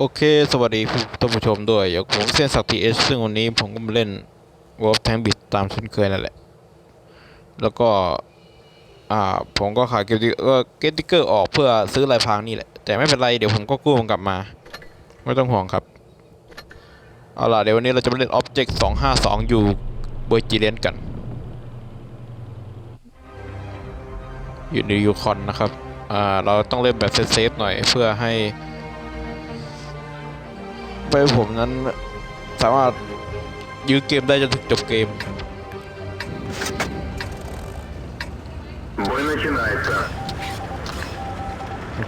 โอเค สวัสดีผู้ท่านผู้ชมด้วยอย่ผมเส้นสักทีเอสซึ่งวันนี้ผมก็มาเล่นวอลแทงบิดตามเช่นเคยนั่นแหละ แล้วก็ อ่า ผมก็ขายเกติเออเกติเกอร์ออกเพื่อซื้อลายพรางนี่แหละ แต่ไม่เป็นไร เดี๋ยวผมก็กู้มันกลับมา ไม่ต้องห่วงครับ เอาล่ะ เดี๋ยววันนี้เราจะมาเล่น Object 252องห้าสองอยู่เบอร์จีเลนกัน อยู่ในยูคอนนะครับ อ่า เราต้องเล่นแบบเซฟๆหน่อยเพื่อให้ อร์ผมนั้น สามารถยื้อเกมได้จนถึงจบเกม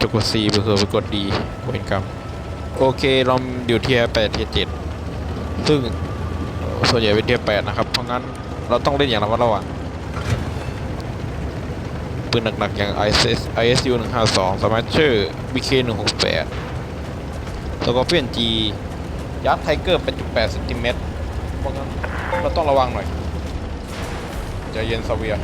จะกด C ไปคือไปกดดีเวนกรรมโอเค เราอยู่เทียแปดเทียเจ็ดซึ่งส่วนใหญ่เป็นเทียแปดนะครับ เพราะงั้นเราต้องเล่นอย่างระมัดระวังปืนหนักๆ อย่าง ISS ISU 152 Smasher BK 168แล้วก็เปลี่ยน G ยัดไทเกอร์8.8เซนติเมตรเพราะงั้นเราต้องระวังหน่อยใจเย็นซาเวีย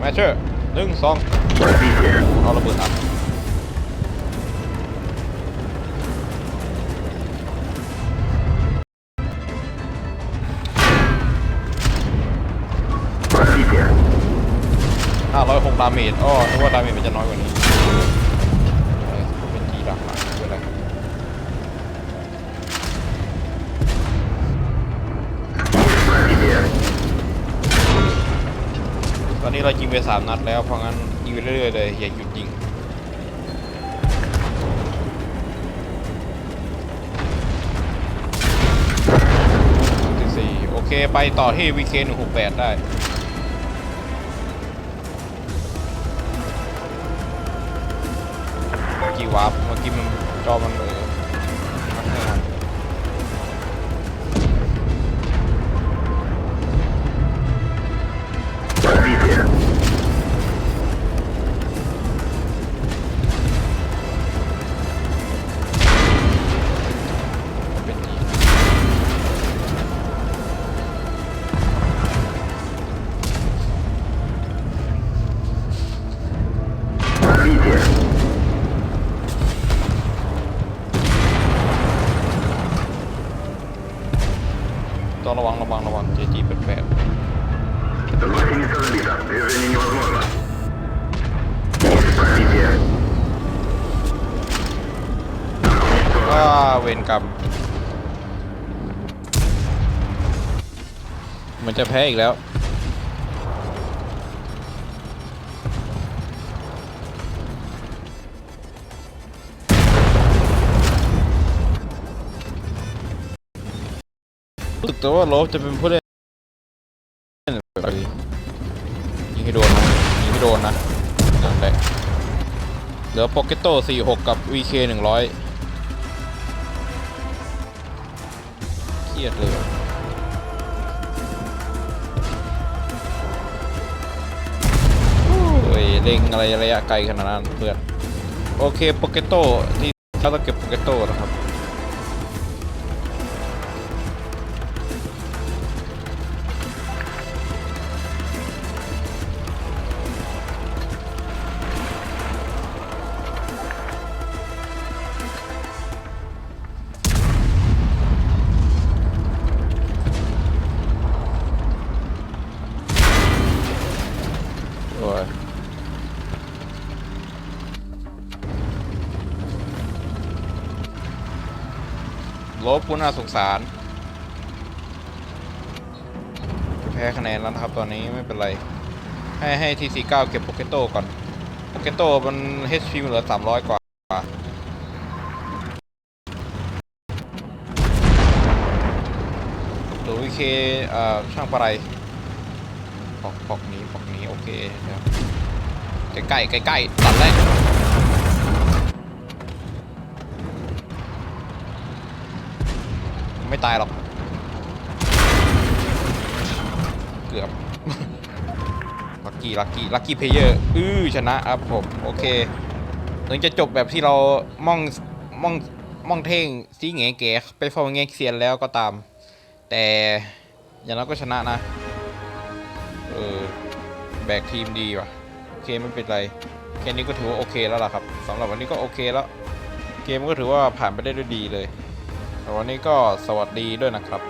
แมชเชอร์ หนึ่งสองเอาระเบิดอัดห้าร้อยหกดาเมจอ๋อนึกว่าดาเมจมันจะน้อยกว่านี้ นี้เรายิงไปสามนัดแล้ว เพราะงั้นยิงไปเรื่อยๆเลยอย่าหยุดยิง ที่สี่โอเคไปต่อที่ VK 168 ได้กี่วาร์ปเมื่อกี้มันจอมันเออต้องระวังระวังระวังเจจีเป็นแปด Гусеница сбита. Движение невозможно. Есть пробитие. ว่าเวรกรรม มันจะแพ้อีกแล้ว รู้สึกแต่ว่าโลฟจะเป็นผู้เล่นแบบนี้ยิงให้โดนนะยิงให้โดนนะนั่นแหละเหลือโปเกโต้46 กับ VK 100เครียดเลยโอ้ยเล็งอะไรระยะไกลขนาดนั้นเพื่อน โอเคโปเกโต้ที่เราต้องเก็บโปเกโต้นะครับ โอ้ยลบผู้น่าสงสารแพ้คะแนนแล้วนะครับตอนนี้ไม่เป็นไร ให้ให้ทีสี่เก้าเก็บโปเกโต้ก่อนโปเกโต้มัน HP มันเหลือสามร้อยกว่าหรือวิเคอ่อช่างปะไร ปอกปอกนี้ปอกนี้โอเคเดี๋ยวใกล้ใกล้ใกล้ตัดแรกไม่ตายหรอก เกือบ ลักกี้ ลักกี้ ลักกี้เพเยอร์ อือชนะครับผม โอเค ถึงจะจบแบบที่เราม่องม่องม่องเท่งซีเหงเก๋ไปฟอร์มเงเซียนแล้วก็ตาม แต่อย่างน้อยก็ชนะนะ ออแบกทีมดีว่ะโอเคไม่เป็นไรแค่นี้ก็ถือว่าโอเคแล้วล่ะครับสำหรับวันนี้ก็โอเคแล้ว เกมก็ถือว่าผ่านไปได้ด้วยดีเลยแต่วันนี้ก็สวัสดีด้วยนะครับ